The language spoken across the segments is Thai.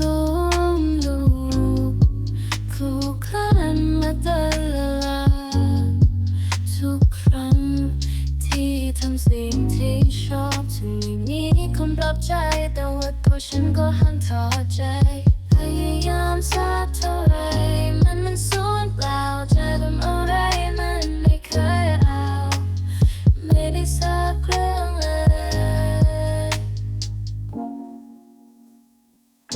ลมลูกคู่คลันมาตลอดทุกครั้งที่ทำสิ่งที่ชอบถึงไม่มีคนปลอบใจ แต่ว่าตัวฉันก็หันถอใจ พยายามสักเท่าไรมันมันสูญเปล่าจะทำอะไรมันไม่เคยเอา ไม่ได้สักเรื่อง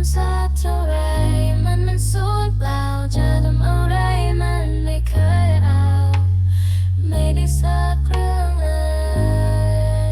ความแซ่เท่าไรมันมันสูญเปล่าจะทำอะไรมันไม่เคยเอา ไม่ได้สักเรื่องเลย